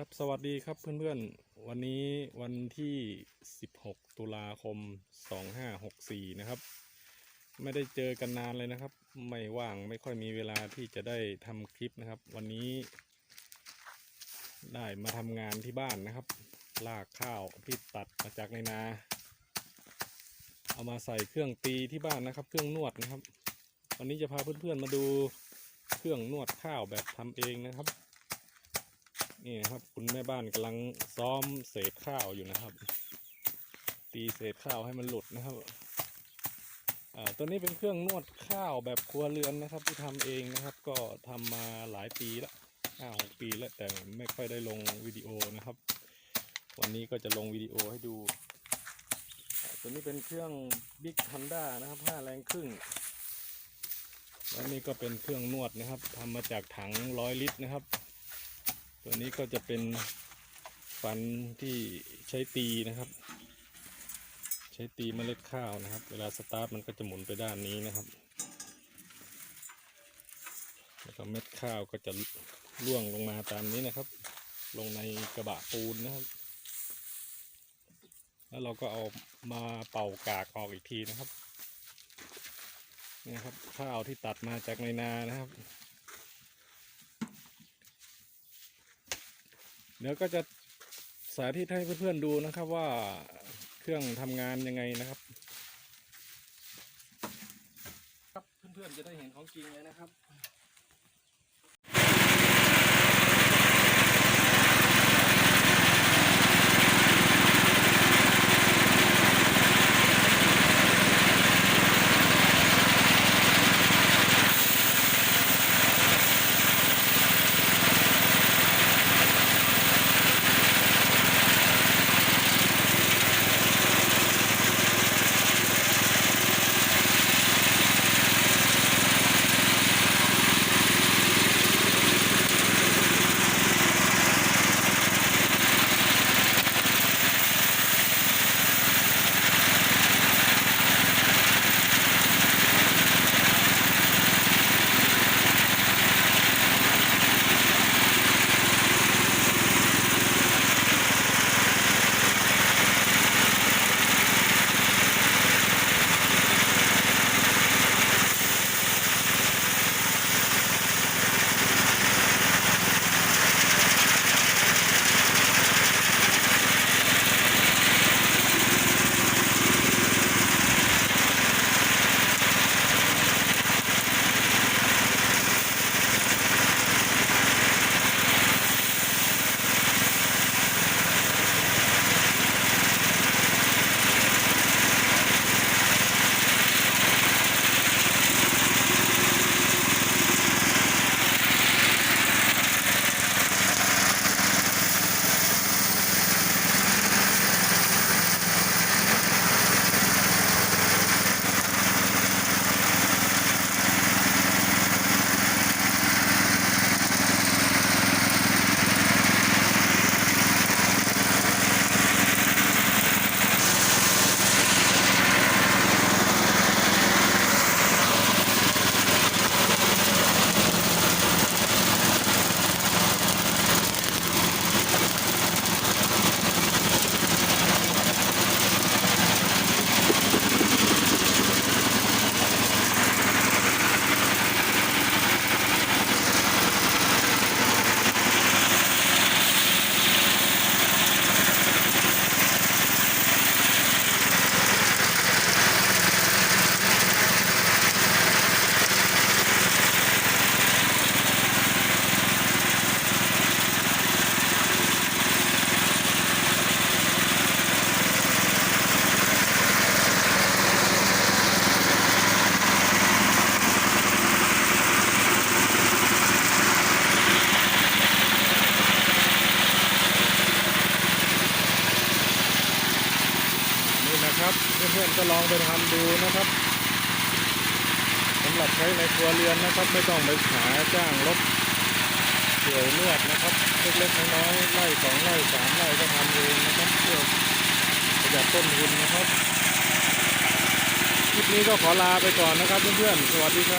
ครับสวัสดีครับเพื่อนๆ วันนี้วันที่ 16 ตุลาคม 2564 นะครับ ไม่ได้เจอกันนานเลยนะครับ ไม่ว่างไม่ค่อยมีเวลาที่จะได้ทำคลิปนะครับ วันนี้ ได้มาทำงานที่บ้านนะครับ ลากข้าวที่ตัดมาจากในนา เอามาใส่เครื่องตีที่บ้านนะครับ เครื่องนวดนะครับ วันนี้จะพาเพื่อนๆมาดูเครื่องนวดข้าวแบบทำเองนะครับ นี่นะครับ คุณแม่บ้านกำลังซ้อมเศษข้าวอยู่นะครับ ตีเศษข้าวให้มันหลุดนะครับตัวนี้เป็นเครื่องนวดข้าวแบบครัวเรือนนะครับ ที่ทำเองนะครับ ก็ทำมาหลายปีละห้าหกปีแล้วแต่ไม่ค่อยได้ลงวิดีโอนะครับ วันนี้ก็จะลงวิดีโอให้ดู ตัวนี้เป็นเครื่อง Big Honda นะครับห้าแรงครึ่งแล้วนี่ก็เป็นเครื่องนวดนะครับทำมาจากถังร้อยลิตรนะครับ ตัวนี้ก็จะเป็นฟันที่ใช้ตีนะครับ ใช้ตีเมล็ดข้าวนะครับ เวลาสตาร์ทมันก็จะหมุนไปด้านนี้นะครับ แล้วก็เม็ดข้าวก็จะร่วงลงมาตามนี้นะครับ ลงในกระบะปูนนะครับ แล้วเราก็เอามาเป่ากากออกอีกทีนะครับนี่นะครับข้าวที่ตัดมาจากในนานะครับ เดี๋ยวก็จะสาธิตให้เพื่อนๆดูนะครับว่าเครื่องทำงานยังไงนะครับ ครับเพื่อนๆจะได้เห็นของจริงเลยนะครับ พื่อนๆก็ลองไปทำดูนะครับสำหรับใช้ในครัวเรือนนะครับ ไม่ต้องไปหาจ้างรถเกี่ยวนวดนะครับเล็กๆน้อยๆไล่สองไล่สามไล่ก็ทำเองนะครับเพื่อประหยัดต้นทุนนะครับคลิปนี้ก็ขอลาไปก่อนนะครับเพื่อนๆสวัสดีครับ